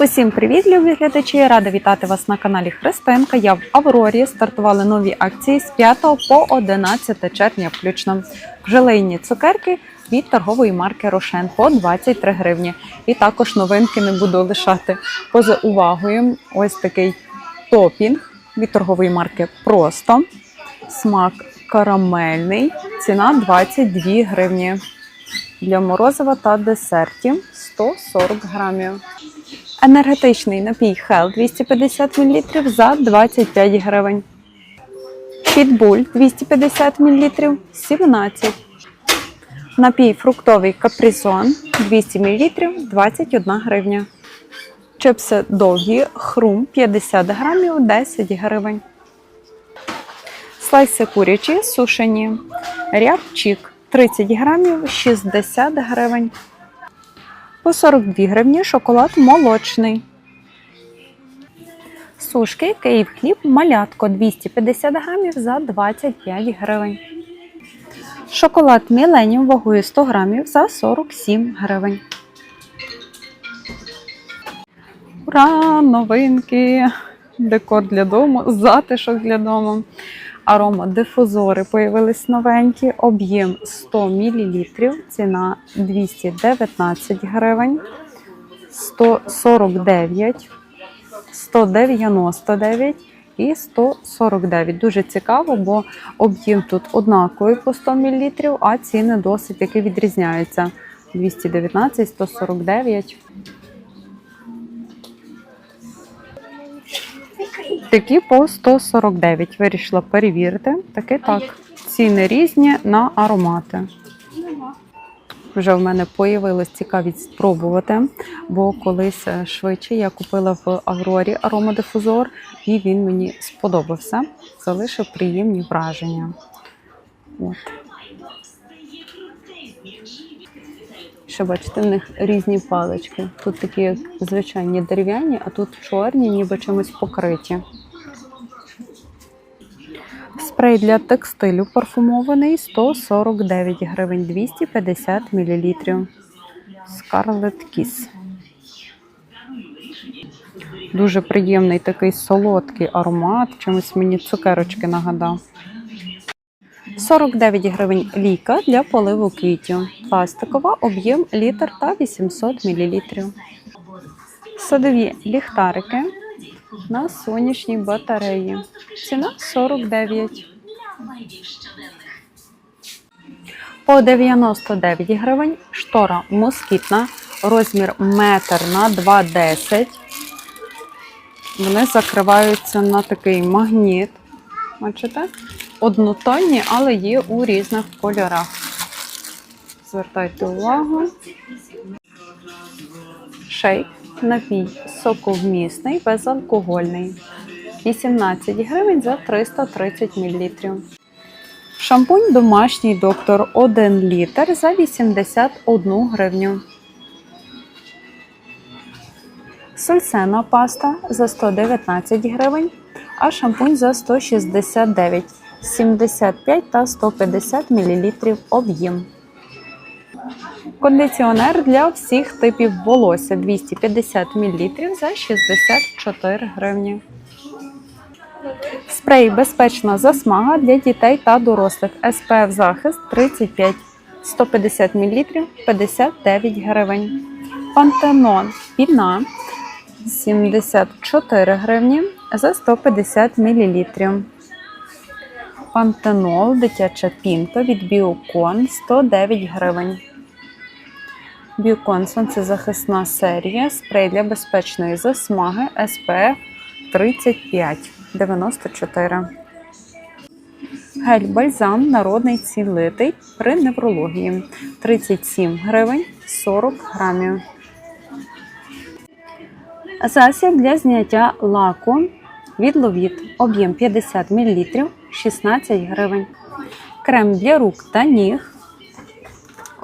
Усім привіт, любі глядачі! Рада вітати вас на каналі Христинка. Я в Аврорі. Стартували нові акції з 5 по 11 червня включно. Желейні цукерки від торгової марки Рошен по 23 гривні. І також новинки не буду лишати поза увагою. Ось такий топінг від торгової марки Просто. Смак карамельний. Ціна 22 гривні. Для морозива та десертів 140 грамів. Енергетичний напій Хел 250 мл за 25 гривень. Підбуль 250 мл 17. Напій фруктовий капризон 200 мл 21 гривня. Чипси довгі хрум 50 грамів 10 гривень. Слайси курячі сушені. Рябчик 30 грамів 60 гривень. По 42 гривні шоколад молочний. Сушки Київ хліб малятко 250 грамів за 25 гривень. Шоколад Міленіум вагою 100 грамів за 47 гривень. Ура! Новинки! Декор для дому, затишок для дому. Аромадифузори появились новенькі, об'єм 100 мл, ціна 219 гривень, 149, 199 і 149. Дуже цікаво, бо об'єм тут однаковий по 100 мл, а ціни досить таки відрізняються. 219, 149. Такі по 149. Вирішила перевірити. Таки так. Ціни різні на аромати. Вже в мене появилась цікавість спробувати, бо колись е, швидше я купила в Аврорі аромадифузор, і він мені сподобався. Залишив приємні враження. От. Ще бачите, в них різні палички. Тут такі як звичайні дерев'яні, а тут чорні, ніби чимось покриті. Спрей для текстилю парфумований 149 гривень 250 мл. Scarlet Kiss. Дуже приємний такий солодкий аромат. Чимось мені цукерочки нагадав. 49 гривень ліка для поливу квітів. Пластикова, об'єм літр та 800 мл. Садові ліхтарики на сонячній батареї. Ціна 49. По 99 гривень штора москітна, розмір метр на 2,10. Вони закриваються на такий магніт. Бачите? Однотонні, але є у різних кольорах. Звертайте увагу. Шейк, напій соковмісний, безалкогольний. 18 гривень за 330 мл. Шампунь домашній доктор 1 літр за 81 гривню. Сульсена паста за 119 гривень, а шампунь за 169 75 та 150 мл об'єм. Кондиціонер для всіх типів волосся 250 мл за 64 гривні. Спрей безпечна засмага для дітей та дорослих. SPF захист 35 150 мл 59 гривень. Пантенон піна 74 гривні за 150 мл. Пантенол дитяча пінка від Біокон 109 гривень. Біокон сонцезахисна серія. Спрей для безпечної засмаги SPF 35 94. Гель бальзам народний цілитий при неврології 37 гривень 40 грамів. Засіб для зняття лаку від ловіт. Об'єм 50 мл 16 гривень. Крем для рук та ніг.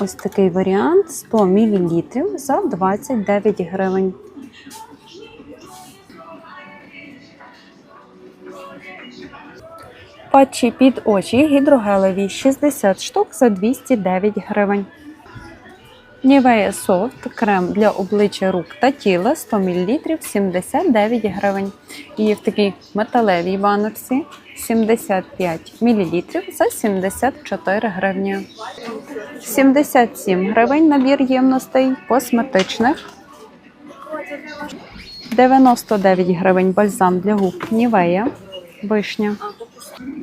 Ось такий варіант 100 мл за 29 гривень. Патчі під очі гідрогелеві 60 штук за 209 гривень. Нівея Софт крем для обличчя рук та тіла 100 мл 79 гривень. І в такій металевій баночці 75 мл за 74 гривні. 77 гривень набір ємностей косметичних. 99 гривень бальзам для губ Нівея. Вишня.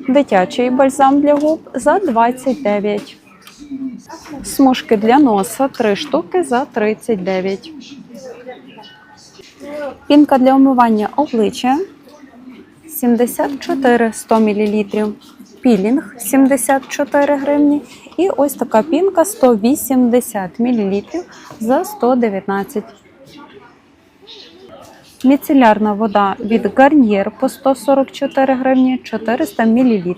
Дитячий бальзам для губ за 29. Смужки для носа 3 штуки за 39. Пінка для омивання обличчя 74 100 мл. Пілінг 74 гривні. І ось така пінка 180 мл за 119. Міцелярна вода від Гарнір по 144 гривні 400 мл.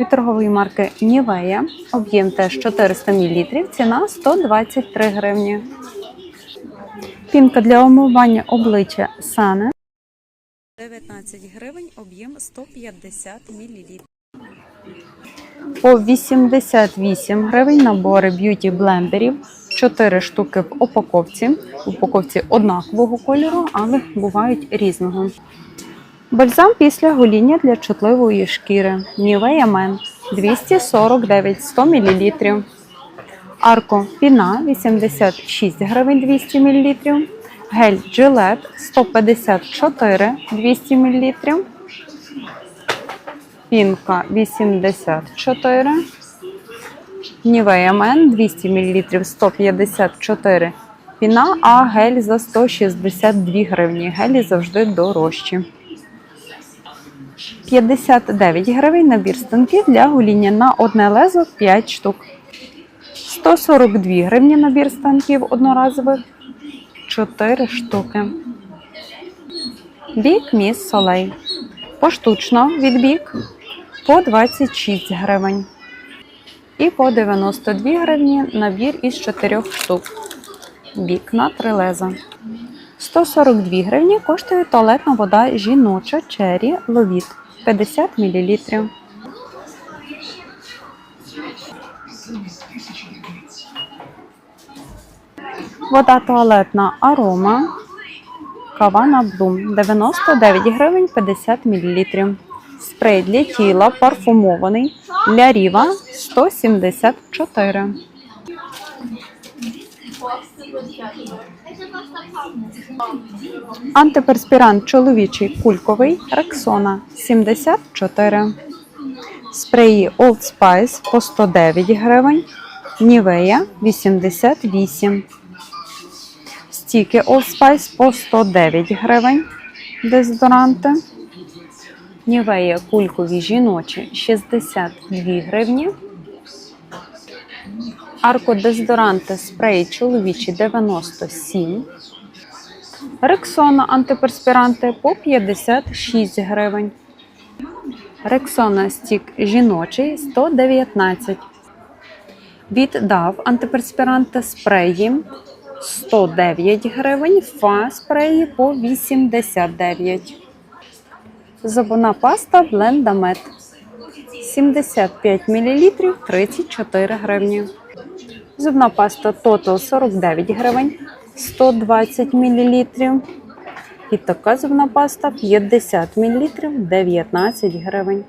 Від торгової марки Нівея об'єм теж 400 мл, ціна 123 гривні. Пінка для омивання обличчя Сане 19 гривень, об'єм 150 мл. По 88 гривень набори б'юті блендерів. 4 штуки в упаковці. В упаковці однакового кольору, але бувають різного. Бальзам після гоління для чутливої шкіри. Nivea Men 249 100 мл. Арко Піна 86 гривень 200 мл. Гель Gillette 154 200 мл. Пінка 84. Nivea Men 200 мл 154 піна, а гель за 162 гривні. Гелі завжди дорожчі. 59 гривень набір станків для гоління на одне лезо 5 штук. 142 гривні набір станків одноразових 4 штуки. Бік Міс Солей. Поштучно від бік по 26 гривень. І по 92 гривні набір із 4 штук. Бік на 3 леза. 142 гривні коштує туалетна вода жіноча Cherry Ловіт 50 мл. Вода туалетна арома. Кавана Блум 99 гривень 50 мл. Спрей для тіла парфумований для Ріва 174. Антиперспірант чоловічий кульковий Рексона 74. Спреї Old Spice по 109 гривень. Нівея 88. Стіки Old Spice по 109 гривень. Дезодоранти. Нівея кулькові жіночі 62 гривні. Аркодезодоранти спреї чоловічі 97. Рексона антиперспіранти по 56 гривень. Рексона стік жіночий 119. Від DAV антиперспіранти спреї 109 гривень. Фа спреї по 89. Зубна паста Блендамет 75 мл 34 гривні. Зубна паста Total 49 гривень 120 мл. І така зубна паста 50 мл 19 гривень.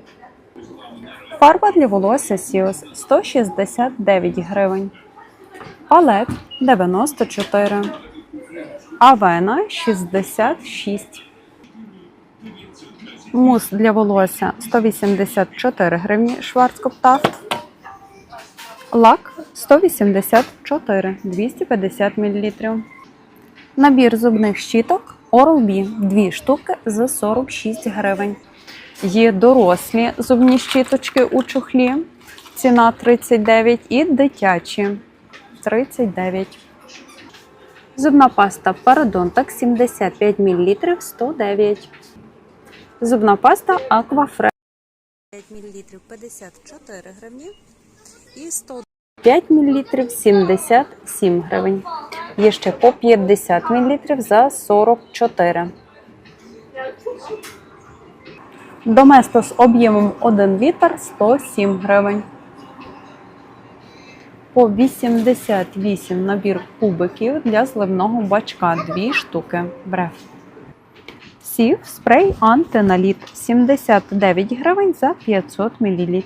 Фарба для волосся Сіос 169 гривень. Палет 94. Авена 66. Мус для волосся 184 гривні Шварцкоптафт. Лак 184 250 мл. Набір зубних щіток Oral-B 2 штуки за 46 гривень. Є дорослі зубні щіточки у чохлі. Ціна 39 і дитячі 39. Зубна паста Parodontax 75 мл 109. Зубна паста Aquafresh 5 мл 54 гривні і 105 мл 77 гривень. Є ще по 50 мл за 44. Доместос об'ємом 1 літр 107 гривень. По 88 набір кубиків для зливного бачка 2 штуки. Бреф. Сів спрей антиналіт 79 гривень за 500 мл.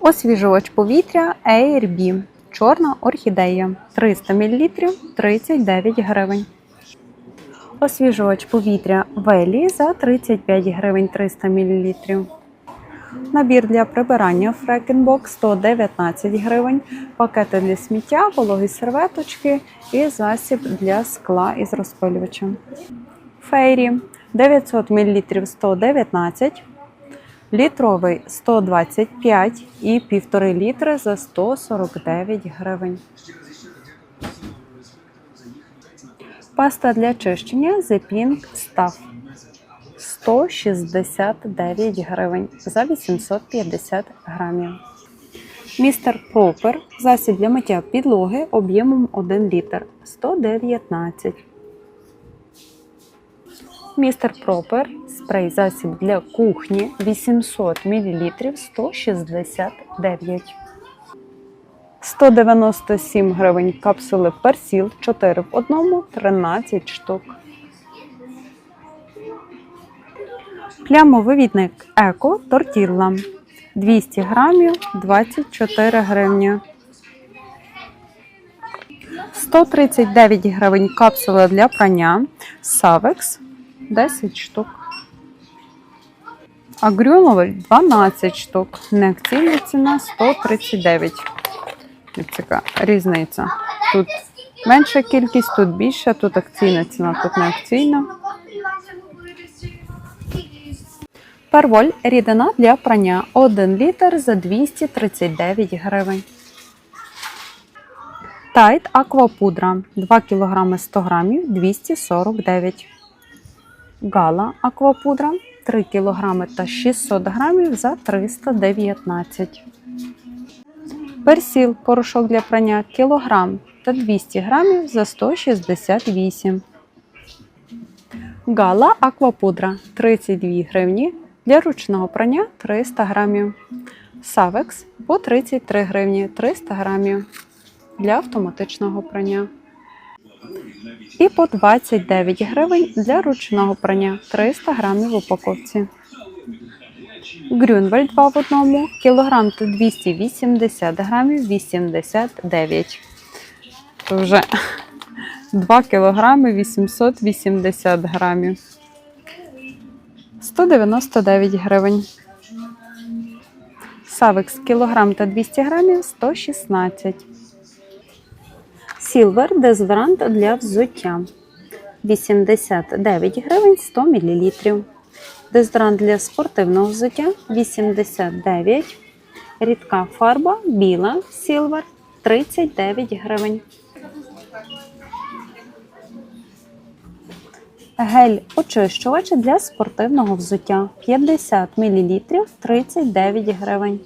Освіжувач повітря AirB. Чорна орхідея 300 мл 39 гривень. Освіжувач повітря Велі за 35 гривень 300 мл. Набір для прибирання Фрекенбок 119 гривень, пакети для сміття, вологі серветочки і засіб для скла із розпилювачем. Фейрі 900 мл 119, літровий 125 і 1,5 літри за 149 гривень. Паста для чищення The Pink Stuff 169 гривень за 850 грамів. Містер Пропер засіб для миття підлоги об'ємом 1 літр 119. Містер Пропер спрей засіб для кухні 800 мл 169. 197 гривень капсули персіл 4 в одному 13 штук. Плямовивідник Еко Тортілла 200 грамів 24 гривні. 139 гривень капсула для прання Савекс 10 штук. Агрюновель 12 штук. Неакційна ціна 139. Яка різниця. Тут менша кількість, тут більша, тут акційна ціна, тут не акційна. Перволь рідина для прання 1 літр за 239 гривень. Тайт аквапудра 2 кг 100 г 249 Гала аквапудра 3 кг та 600 г за 319 Персіл порошок для прання кілограм та 200 грамів за 168 Гала аквапудра 32 гривні для ручного прання 300 грамів. Савекс по 33 гривні 300 грамів для автоматичного прання. І по 29 гривень для ручного прання 300 грамів в упаковці. Грюнвель 2 в одному, кілограм та 280 грамів 89. То вже 2 кілограми 880 грамів. 199 гривень. Савекс кілограм та 200 грамів 116. Сілвер дезодорант для взуття 89 гривень 100 мл. Дезодорант для спортивного взуття 89. Рідка фарба біла Сілвер 39 гривень. Гель очищувач для спортивного взуття 50 мл 39 гривень.